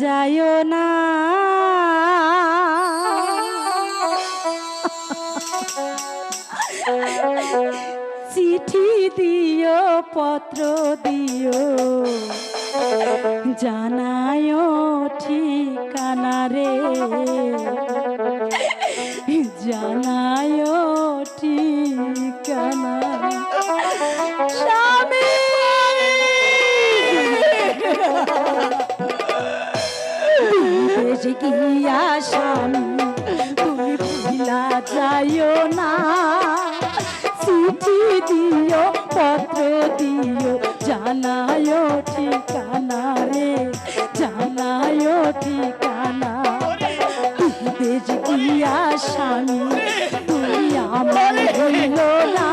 যায় না। চিঠি দিও পত্র দিও জানায় ঠিকানা রে। বিদেশ গিয়া স্বামী তুমি ভুলা যাইও না। চিঠি দিও, পত্র দিও জানায় ঠিকানা রে জানায় ঠিকানা। বিদেশ গিয়া স্বামী তুমি আমার হইল না।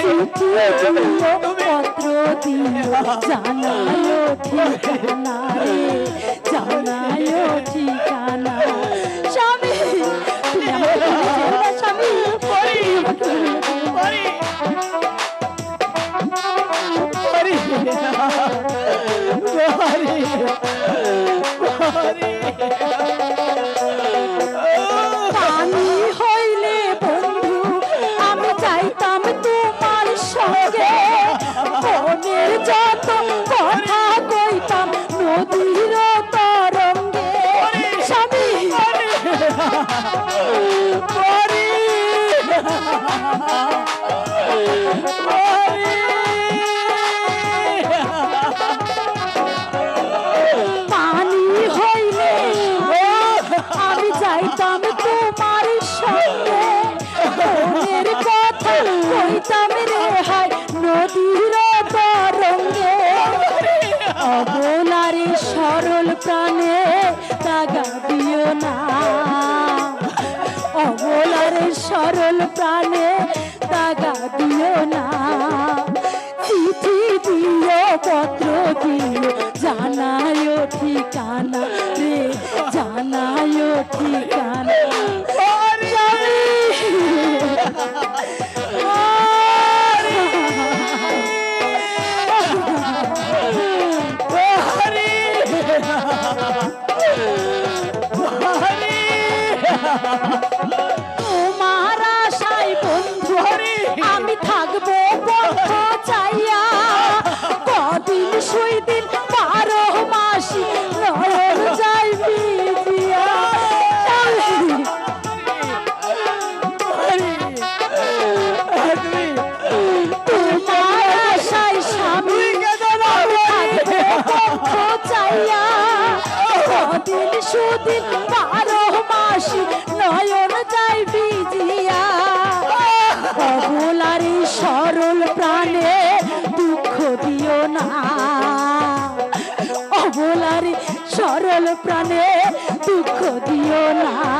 চিঠি দিও, পত্র দিও জানায় ঠিকানা রে। জানায় ঠিকানা Bye. ঠিকানা রে জানায় ঠিকানা তোমার কদিন সুদিন বারো মাসি নয়ন যাই বিজিয়া। অবলারি সরল প্রাণে দুঃখ দিও না। অবলারি সরল প্রাণে দুঃখ দিও না।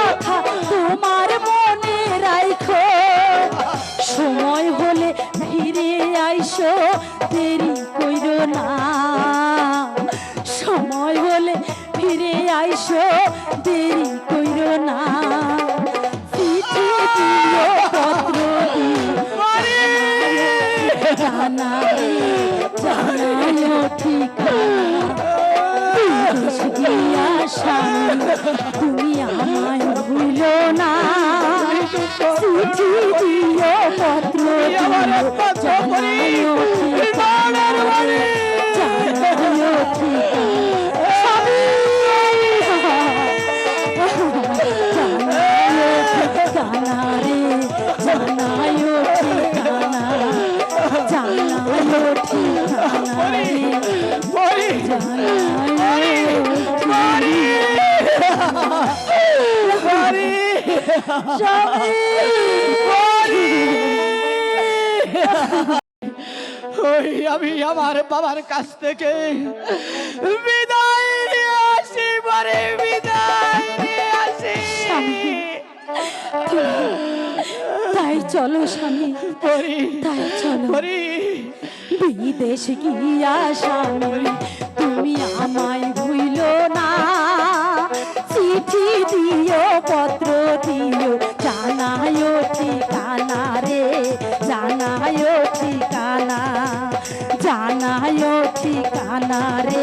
আইসো দেরি কইরো না। সময় হলে ফিরে আইসো দেরি কইরো না। চিঠি দিও পত্র জানা জানায় ঠিকানা। বিদেশ গিয়া স্বামী তুমি আমায় ভুল না। চিঠি দিও পত্র আমার একটা ঝোপড়ি বিমানের বাড়ি Show me! ওই আমি আমার বাবার কাছ থেকে বিদায় নিয়ে আসি পরে বিদায় নিয়ে আসি। তাই চলো স্বামী পরি তাই চলো। পরি বিদেশ গিয়া স্বামী জানারে